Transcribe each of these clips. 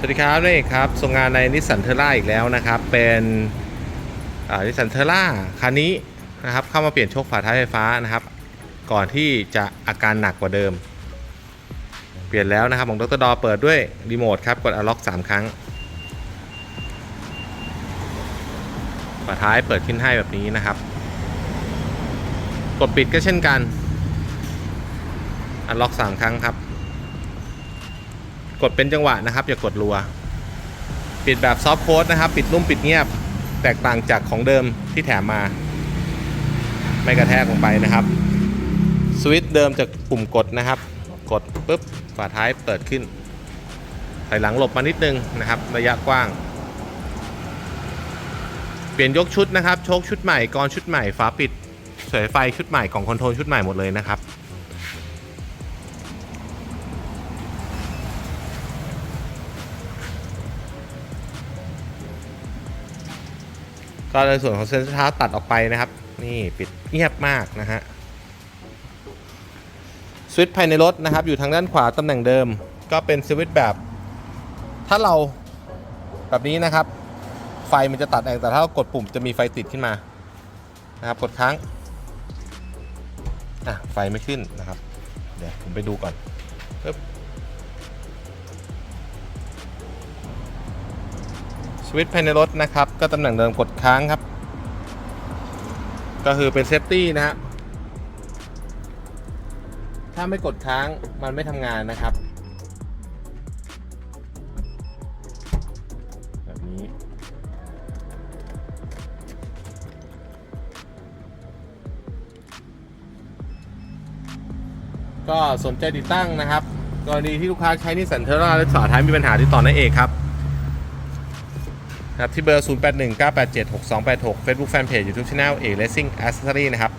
สวัสดีครับนี่ครับส่งงานในนิสสันเทอร่าอีกแล้วนะครับ เป็นนิสสันเทอร่าคันนี้นะครับ เข้ามาเปลี่ยนโชคฝาท้ายไฟฟ้านะครับ ก่อนที่จะอาการหนักกว่าเดิม เปลี่ยนแล้วนะครับของดรดอเปิดด้วยรีโมทครับ กดอล็อก3 ครั้ง ฝาท้ายเปิดขึ้นให้แบบนี้นะครับ กดปิดก็เช่นกันอันล็อก3 ครั้งครับ กดเป็นจังหวะนะครับ อย่ากดรัว ปิดแบบซอฟต์โค้ดนะครับ ปิดนุ่มปิดเงียบ แตกต่างจากของเดิมที่แถมมา ไม่กระแทกลงไปนะครับ สวิตช์เดิมจากปุ่มกดนะครับ กดปุ๊บฝาท้ายเปิดขึ้นถอยหลังหลบมานิดนึงนะครับ ระยะกว้าง เปลี่ยนยกชุดนะครับ โชคชุดใหม่กรชุดใหม่ฝาปิดสายไฟชุดใหม่กล่องคอนโทรลชุดใหม่หมดเลยนะครับ ก็ในส่วนของเซนเซอร์ท้าร์ตัดออกไปนะครับ นี่ปิดเงียบมากนะฮะสวิตช์ภายในรถนะครับ อยู่ทางด้านขวาตำแหน่งเดิม ก็เป็นสวิตช์แบบ ถ้าเราแบบนี้นะครับ ไฟมันจะตัดเองแต่ถ้าเรากดปุ่มจะมีไฟติดขึ้นมานะครับกดค้างอะไฟไม่ขึ้นนะครับ เดี๋ยวผมไปดูก่อนปึ๊บ สวิตช์ภายในรถนะครับ ก็ตำแหน่งเดิมกดค้างครับ ก็คือเป็นเซฟตี้นะฮะถ้าไม่กดค้างมันไม่ทำงานนะครับ แบบนี้ ก็สนใจติดตั้งนะครับกรณีที่ลูกค้าใช้นิสสันเทอร่าและฝาท้ายมีปัญหาติดต่อนั่นเองครับ นะครับที่เบอร์ 0819876286 Facebook Fanpage YouTube Channel เอก Racing Accessory นะครับ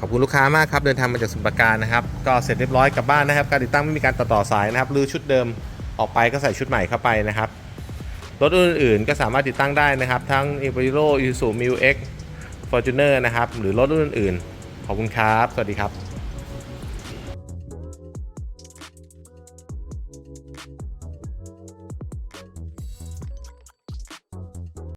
ขอบคุณลูกค้ามากครับ เดินทางมาจากสมุทรปราการนะครับ ก็เสร็จเรียบร้อยกลับบ้านนะครับ การติดตั้งไม่มีการต่อต่อสายนะครับรื้อชุดเดิมออกไปก็ใส่ชุดใหม่เข้าไปนะครับรถอื่นๆก็สามารถติดตั้งได้นะครับ ทั้ง i v o l o Isuzu m i x Fortuner นะครับ หรือรถรุ่นอื่นๆขอบคุณครับ สวัสดีครับ